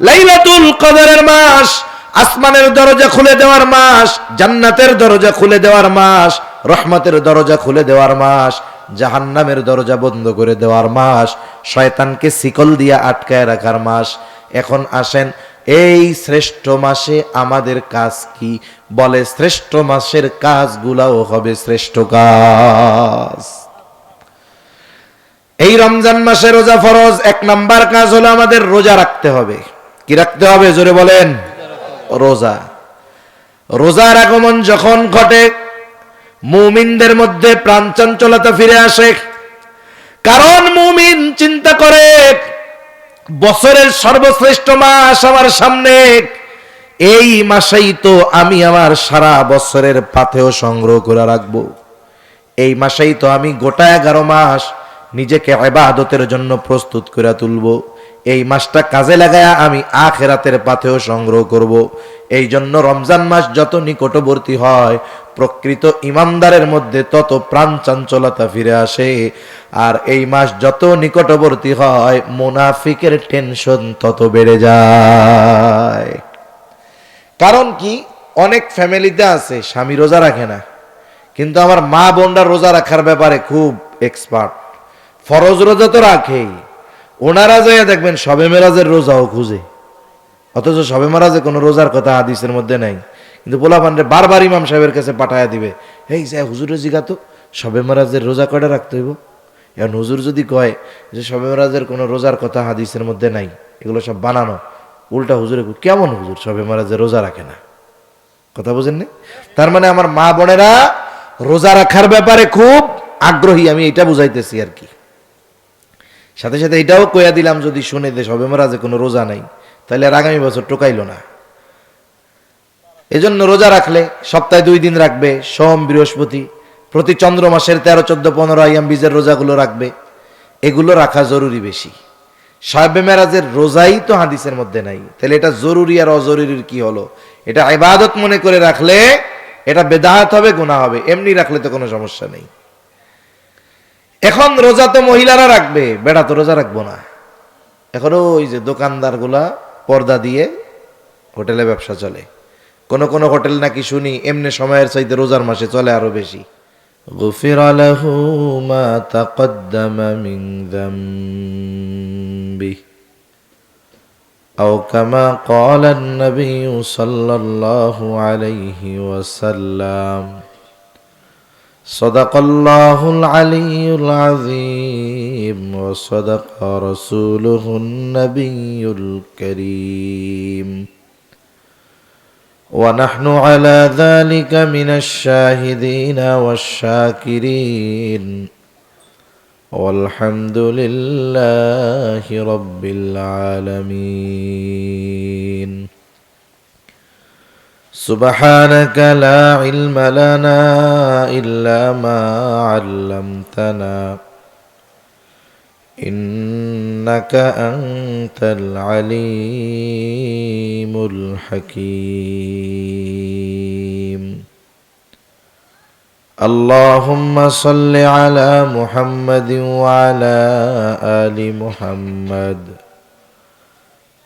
লাইলাতুল কদরের মাস, আসমানের দরজা খুলে দেওয়ার মাস, জান্নাতের দরজা খুলে দেওয়ার মাস, রহমতের দরজা খুলে দেওয়ার মাস, জাহান্নামের দরজা বন্ধ করে দেওয়ার মাস, শয়তানকে শিকল দিয়ে আটকায় রাখার মাস। এখন আসেন, এই শ্রেষ্ঠ মাসে আমাদের কাজ কি? বলে, শ্রেষ্ঠ মাসের কাজগুলাও হবে শ্রেষ্ঠ কাজ। এই রমজান মাসে রোজা ফরজ, এক নাম্বার কাজ হলো আমাদের রোজা রাখতে হবে। কি রাখতে হবে? জোরে বলেন। রোজা। রোজার আগমন যখন ঘটে, মুমিনদের মধ্যে প্রাণ চঞ্চলতা ফিরে আসে। কারণ মুমিন চিন্তা করে, বছরের সর্বশ্রেষ্ঠ মাস আমার সামনে। এই মাসেই তো আমি আমার সারা বছরের পাথেও সংগ্রহ করে রাখব। এই মাসেই তো আমি গোটা এগারো মাস নিজেকে আবাদতের জন্য প্রস্তুত করে তুলব। এই মাসটা কাজে লাগায়া আমি আখেরাতের পাথেও সংগ্রহ করব। এই জন্য রমজান মাস যত নিকটবর্তী হয়, প্রকৃত ইমানদারের মধ্যে তত প্রাণ চাঞ্চলতা ফিরে আসে। আর এই মাস যত নিকটবর্তী হয়, মুনাফিকের টেনশন তত বেড়ে যায়। কারণ কি? অনেক ফ্যামিলিতে আছে, স্বামী রোজা রাখে না। কিন্তু আমার মা বোনরা রোজা রাখার ব্যাপারে খুব এক্সপার্ট ফরজ রোজা তো রাখেই। ওনারা যাইয়া দেখবেন সবে মেরাজের রোজাও খুঁজে। অথচ সবে মেরাজে কোনো রোজার কথা হাদিসের মধ্যে নাই। কিন্তু পোলা পান্ডে বারবার ইমাম সাহেবের কাছে পাঠায়া দিবে এই যে, হুজুরে জিগাতো সবে মেরাজের রোজা কয়টা রাখতে হইব? এখন হুজুর যদি কয় যে সবে মেরাজের কোনো রোজার কথা হাদিসের মধ্যে নাই, এগুলো সব বানানো, উল্টা হুজুরে কেমন হুজুর, সবে মেরাজের রোজা রাখে না? কথা বুঝেননি তার মানে আমার মা বোনেরা রোজা রাখার ব্যাপারে খুব আগ্রহী, আমি এটা বুঝাইতেছি আর কি। সাথে সাথে এটাও কইয়া দিলাম, যদি শুনে যে সবে মারাজে কোনো রোজা নাই, তাহলে আর আগামী বছর টোকাইল না। এজন্য রোজা রাখলে সপ্তাহে দুই দিন রাখবে, সোম, বৃহস্পতি, প্রতি চন্দ্র মাসের তেরো, চোদ্দ, পনেরো আইয়াম বীজের রোজাগুলো রাখবে। এগুলো রাখা জরুরি বেশি। সাহেবে মেরাজের রোজাই তো হাদিসের মধ্যে নাই। তাহলে এটা জরুরি আর অজরুরির কি হলো? এটা ইবাদত মনে করে রাখলে এটা বেদাহাত হবে গুণা হবে। এমনি রাখলে তো কোনো সমস্যা নেই। এখন রোজা তো মহিলারা রাখবে বেড়া তো রোজা রাখবো না এখন ওই যে দোকানদারগুলা পর্দা দিয়ে হোটেলে ব্যবসা চলে কোন কোন হোটেল নাকি শুনি এমনি সময়ের চাইতে রোজার মাসে চলে আরো বেশি غفر له ما تقدم من ذنبه أو كما قال النبي صلى الله عليه وسلم صدق الله العلي العظيم وصدق رسوله النبي الكريم ونحن على ذلك من الشاهدين والشاكرين والحمد لله رب العالمين سبحانك لا علم لنا إلا ما علمتنا إنك أنت العليم الحكيم اللهم صل على محمد وعلى آل محمد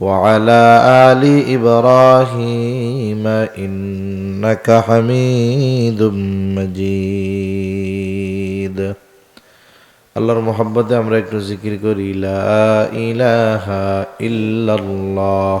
وعلى آل إبراهيم إنك حميد مجيد আল্লাহর মোহাব্বতে আমরা একটু জিকির করি লা ইলাহা ইল্লাল্লাহ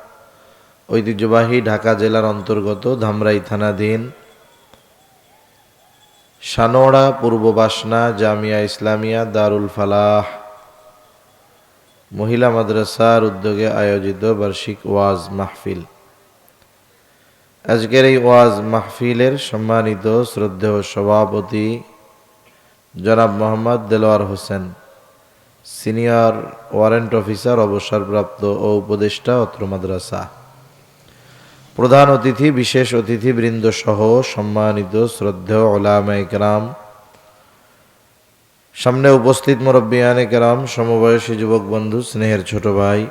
ঐতিহ্যবাহী ঢাকা জেলার অন্তর্গত ধামরাই থানাধীন সানোড়া পূর্ব বাসনা জামিয়া ইসলামিয়া দারুল ফালাহ মহিলা মাদ্রাসার উদ্যোগে আয়োজিত বার্ষিক ওয়াজ মাহফিল। আজকের এই ওয়াজ মাহফিলের সম্মানিত শ্রদ্ধেয় সভাপতি জনাব Mohammad Delwar Hossain, senior warrant officer, অবসরপ্রাপ্ত ও উপদেষ্টা অত্র মাদ্রাসা। প্রধান অতিথি, বিশেষ অতিথিবৃন্দ সহ সম্মানিত শ্রদ্ধেয় ওলামা ইকরাম সামনে উপস্থিত মুরব্বিয়ানে কেরাম সমবয়সী যুবক বন্ধু, স্নেহের ছোট ভাই,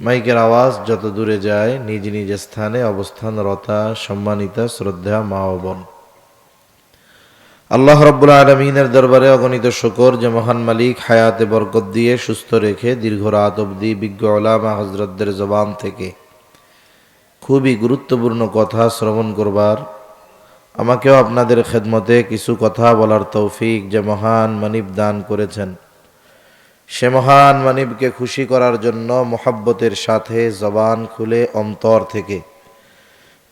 মাইকের আওয়াজ যত দূরে যায়, নিজ নিজ স্থানে অবস্থানরতা, সম্মানিতা শ্রদ্ধা মা ও বোন। আল্লাহ রব্বুল আলমিনের দরবারে অগণিত শকর যে মহান মালিক হায়াতে বরকত দিয়ে সুস্থ রেখে দীর্ঘ রাত অবধি বিজ্ঞ ওলামা হজরতদের জবান থেকে খুবই গুরুত্বপূর্ণ কথা শ্রবণ করবার। আমাকেও আপনাদের খেদমতে কিছু কথা বলার তৌফিক যে মহান মানিব দান করেছেন। সে মহান মানিবকে খুশি করার জন্য মোহাব্বতের সাথে জবান খুলে অন্তর থেকে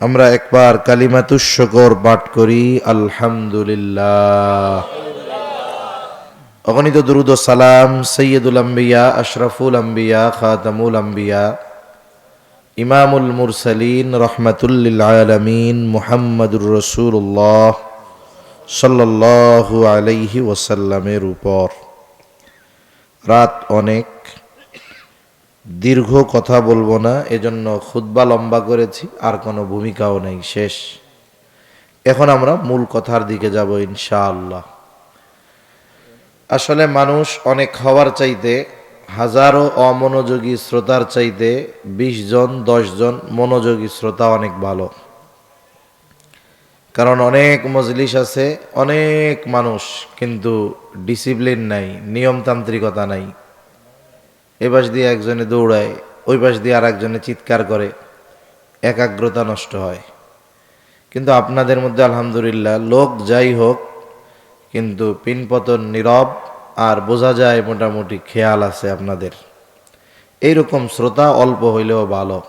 আমরা একবার কালিমাতুশ্বকর পাঠ করি, আলহামদুলিল্লাহ। অগণিত দুরুদ সালাম সৈয়দুল আম্বিয়া, আশরাফুল আম্বিয়া, খাতামুল আম্বিয়া। ইমামুল মুরসালিন রহমাতুল্লিল আলমিন মুহাম্মদুর রসুল্লাহ সাল্লাল্লাহু আলাইহি ওসাল্লামের উপর। রাত অনেক। দীর্ঘ কথা বলব না, এজন্য খুদ্া লম্বা করেছি, আর কোনো ভূমিকাও নেই, শেষ। এখন আমরা মূল কথার দিকে যাব ইনশাআল্লাহ। আসলে মানুষ অনেক হওয়ার চাইতে হাজারো অমনোযোগী শ্রোতার চাইতে বিশ জন, দশ জন মনোযোগী শ্রোতা অনেক ভালো। কারণ অনেক মজলিস আছে, অনেক মানুষ কিন্তু ডিসিপ্লিন নাই, নিয়মতান্ত্রিকতা নাই। এ পাশ দিয়ে একজনে দৌড়ায়, ওই পাশ দিয়ে আর একজনে চিৎকার করে, একাগ্রতা নষ্ট হয়। কিন্তু আপনাদের মধ্যে আলহামদুলিল্লাহ, লোক যাই হোক, কিন্তু পিনপতন নীরব আর বোঝা যায় মোটামুটি খেয়াল আছে আপনাদের। এইরকম শ্রোতা অল্প হইলেও ভালো।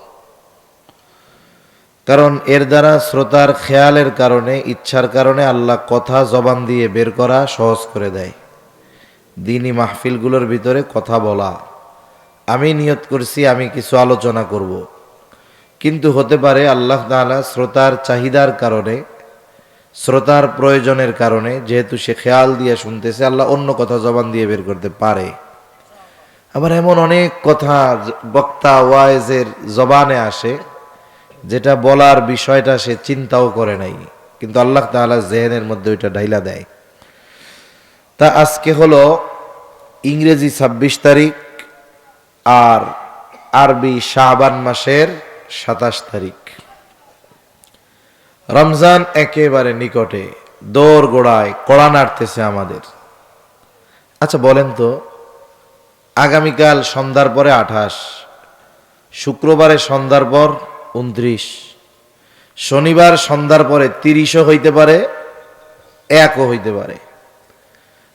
কারণ এর দ্বারা শ্রোতার খেয়ালের কারণে, ইচ্ছার কারণে আল্লাহ কথা জবান দিয়ে বের করা সহজ করে দেয়। দিনই মাহফিলগুলোর ভিতরে কথা বলা। আমি নিয়ত করছি, আমি কিছু আলোচনা করব। কিন্তু হতে পারে আল্লাহ তাআলা শ্রোতার চাহিদার কারণে শ্রোতার প্রয়োজনের কারণে যেহেতু সে খেয়াল দিয়ে শুনতেছে, আল্লাহ অন্য কথা জবান দিয়ে বের করতে পারে। আবার এমন অনেক কথা বক্তা ওয়াইজের জবানে আসে, যেটা বলার বিষয়টা সে চিন্তাও করে নাই। কিন্তু আল্লাহ তাআলা জেহেনের মধ্যে ওইটা ঢাইলা দেয়। তা আজকে হলো ইংরেজি ছাব্বিশ তারিখ আর আরবি শাহবান মাসের সাতাশ তারিখ। রমজান একেবারে নিকটে দৌড় গোড়ায় কড়া নাড়তেছে আমাদের। আচ্ছা বলেন তো, আগামীকাল সন্ধ্যার পরে আঠাশ, শুক্রবারে সন্ধ্যার পর উনত্রিশ শনিবার সন্ধ্যার পরে তিরিশও হইতে পারে, একও হইতে পারে।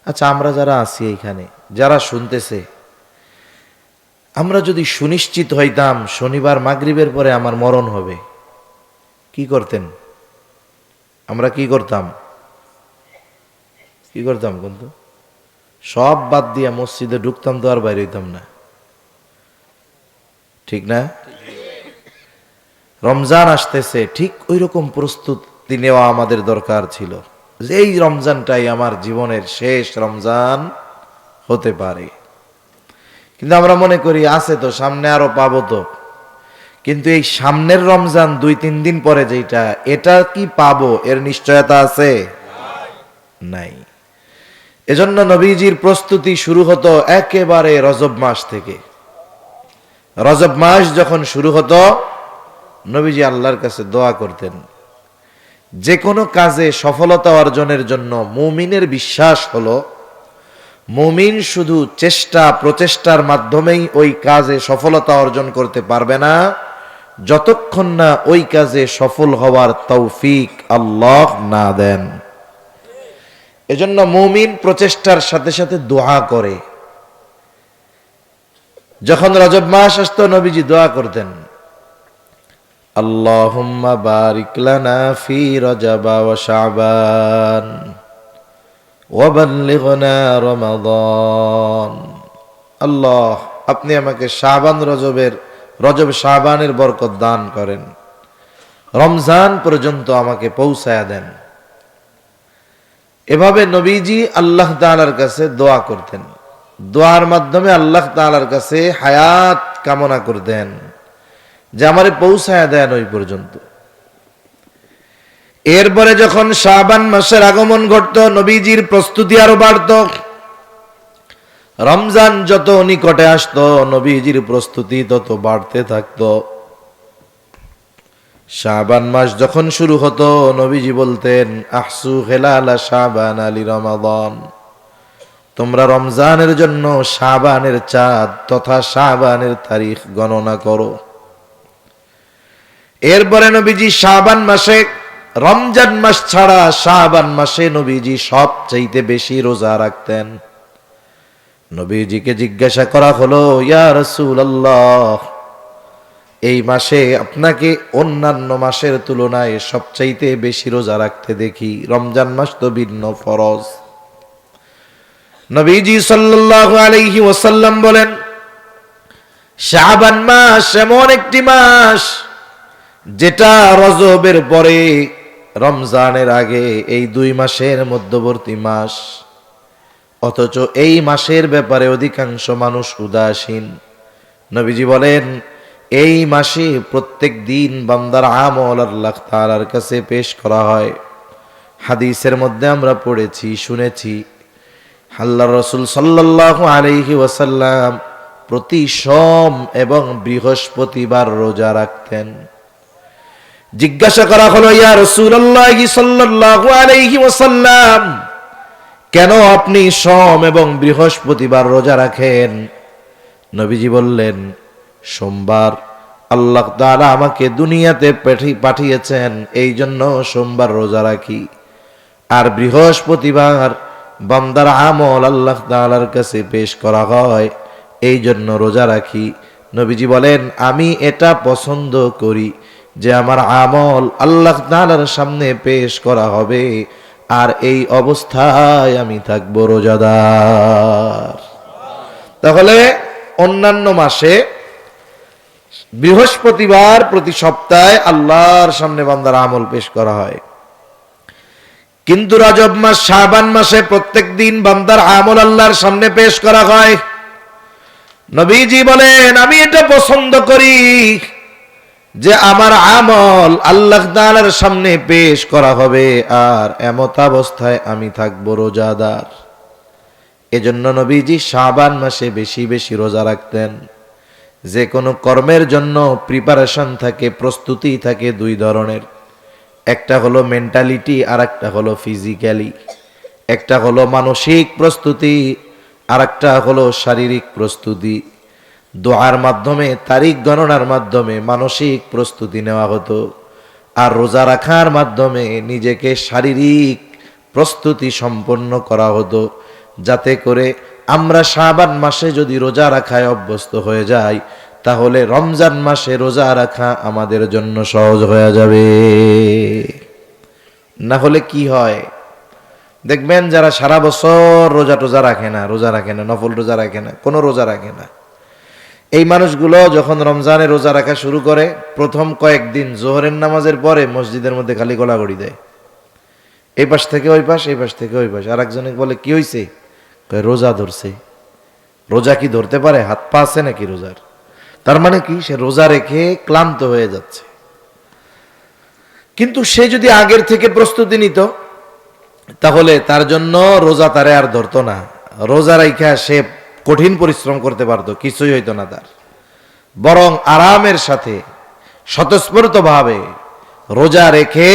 আচ্ছা আমরা যারা আছি এইখানে, যারা শুনতেছে, আমরা যদি সুনিশ্চিত হইতাম শনিবার মাগরিবের পরে আমার মরণ হবে, কি করতেন? আমরা কি করতাম? কি করতাম কিন্তু সব বাদ দিয়া মসজিদে ঢুকতাম তো আর বাইরে হইতাম না। ঠিক না? রমজান আসতেছে, ঠিক ওই রকম প্রস্তুতি নেওয়া আমাদের দরকার ছিল। এই রমজানটাই আমার জীবনের শেষ রমজান হতে পারে। কিন্তু আমরা মনে করি, আছে তো, সামনে আরও পাবো তো। কিন্তু এই সামনের রমজান দুই, তিন দিন পরে যেটা এটা কি পাবো? এর নিশ্চয়তা আছে? নাই। এজন্য নবীজির প্রস্তুতি শুরু হতো একেবারে রজব মাস থেকে। রজব মাস যখন শুরু হতো, নবীজি আল্লাহর কাছে দোয়া করতেন। যে কোনো কাজে সফলতা অর্জনের জন্য মুমিনের বিশ্বাস হলো, মুমিন শুধু চেষ্টা, প্রচেষ্টার মাধ্যমেই ওই কাজে সফলতা অর্জন করতে পারবে না যতক্ষণ না ওই কাজে সফল হওয়ার তৌফিক আল্লাহ না দেন। এজন্য মুমিন প্রচেষ্টার সাথে সাথে দোয়া করে। যখন রজব মাস আসতো, নবীজি দোয়া করতেন, আল্লাহুম্মা ফি রজবা ওয়া শাবান ওয়া বাল্লিগনা রমাদান। আল্লাহ, আপনি আমাকে শাবান রজবের রজব শাবানের বরকত দান করেন। রমজান পর্যন্ত আমাকে পৌঁছায়া দেন। এভাবে নবীজি আল্লাহ তাআলার কাছে দোয়া করতেন। দোয়ার মাধ্যমে আল্লাহ তাআলার কাছে হায়াত কামনা করতেন যে আমারে পৌঁছায়া দেন ওই পর্যন্ত। এরপরে যখন শাবান মাসের আগমন ঘটত, নবীজির প্রস্তুতি আরও বাড়ত। রমজান যত নিকটে আসতো, নবীজির প্রস্তুতি তত বাড়তে থাকতো। শাবান মাস যখন শুরু হতো, নবীজি বলতেন, আহসু হেলালা শাবান আলী রমাদান। তোমরা রমজানের জন্য শাবানের চাঁদ তথা শাবানের তারিখ গণনা করো। এরপরে নবীজি শাবান মাসে, রমজান মাস ছাড়া শাবান মাসে নবীজি সব চাইতে বেশি রোজা রাখতেন। নবীজিকে জিজ্ঞাসা করা হলো, ইয়া রাসূলুল্লাহ, এই মাসে আপনাকে অন্যান্য মাসের তুলনায় সবচাইতে বেশি রোজা রাখতে দেখি, রমজান মাস তো ভিন্ন ফরজ। নবীজি সাল্লাল্লাহু আলাইহি ওয়াসাল্লাম বলেন, শাবান মাস এমন একটি মাস যেটা রজবের পরে রমজানের আগে এই দুই মাসের মধ্যবর্তী মাস। অথচ এই মাসের ব্যাপারে অধিকাংশ মানুষ উদাসীন। নবীজি বলেন, এই মাসে প্রত্যেক দিন বান্দার আমল আল্লাহ তাআলার কাছে পেশ করা হয়। হাদিসের মধ্যে আমরা পড়েছি, শুনেছি আল্লাহ রসুল সাল্লাল্লাহু আলাইহি ওয়াসাল্লাম প্রতি সোম এবং বৃহস্পতিবার রোজা রাখতেন। জিজ্ঞাসা করা হলো, ইয়া রাসূলুল্লাহ সাল্লাল্লাহু আলাইহি ওয়াসাল্লাম কেন আপনি সোম এবং বৃহস্পতিবার রোজা রাখেন? নবীজি বললেন, সোমবার আল্লাহ তাআলা আমাকে দুনিয়াতে পাঠি- পাঠিয়েছেন এই জন্য সোমবার রোজা রাখি। আর বৃহস্পতিবার বান্দার আমল আল্লাহ তাআলার কাছে পেশ করা হয় এই জন্য রোজা রাখি। নবীজি বলেন, আমি এটা পছন্দ করি যে আমার আমল আল্লাহ তাআলার সামনে পেশ করা হবে। আর এই অবস্থায় আমি থাকব রোজাদার। তাহলে অন্যান্য মাসে বৃহস্পতিবার প্রতি সপ্তাহে আল্লাহর সামনে বান্দার আমল পেশ করা হয়। কিন্তু রজব মাস, শাবান মাসে প্রত্যেক দিন বান্দার আমল আল্লাহর সামনে পেশ করা হয়। নবীজি বলেন, আমি এটা পছন্দ করি। যে আমার আমল আল্লাহ তাআলার সামনে পেশ করা হবে, আর এমত অবস্থায় আমি থাকব রোজাদার। এজন্য নবীজি শাবান মাসে বেশি বেশি রোজা রাখতেন। যে কোনো কর্মের জন্য প্রিপারেশন থাকে, প্রস্তুতি থাকে দুই ধরনের। একটা হলো মেন্টালিটি আর একটা হলো ফিজিক্যালি একটা হলো মানসিক প্রস্তুতি আর একটা হলো শারীরিক প্রস্তুতি। দোয়ার মাধ্যমে, তারিখ গণনার মাধ্যমে মানসিক প্রস্তুতি নেওয়া হতো। আর রোজা রাখার মাধ্যমে নিজেকে শারীরিক প্রস্তুতি সম্পন্ন করা হতো, যাতে করে আমরা শাবান মাসে যদি রোজা রাখায় অভ্যস্ত হয়ে যাই, তাহলে রমজান মাসে রোজা রাখা আমাদের জন্য সহজ হয়ে যাবে। না হলে কি হয়? দেখবেন যারা সারা বছর রোজা টোজা রাখে না, রোজা রাখে না, নফল রোজা রাখে না, কোনো রোজা রাখে না। এই মানুষগুলো যখন রমজানে রোজা রাখা শুরু করে, প্রথম কয়েকদিন জোহরের নামাজের পরে মসজিদের মধ্যে খালি গলাগড়ি দেয়। এই পাশ থেকে ওই পাশ, এই পাশ থেকে ওই পাশ। আর একজনে বলে, কি হয়েছে রোজা ধরছে। রোজা কি ধরতে পারে? হাত পা আছে নাকি রোজার? তার মানে কি? সে রোজা রেখে ক্লান্ত হয়ে যাচ্ছে। কিন্তু সে যদি আগের থেকে প্রস্তুতি নিত, তাহলে তার জন্য রোজা তারে আর ধরতো না। রোজা রাইখা সে কঠিন পরিশ্রম করতে পারতো কিছুই হইতো না তার। বরং আরামের সাথে স্বতঃস্ফূর্তভাবে রোজা রেখে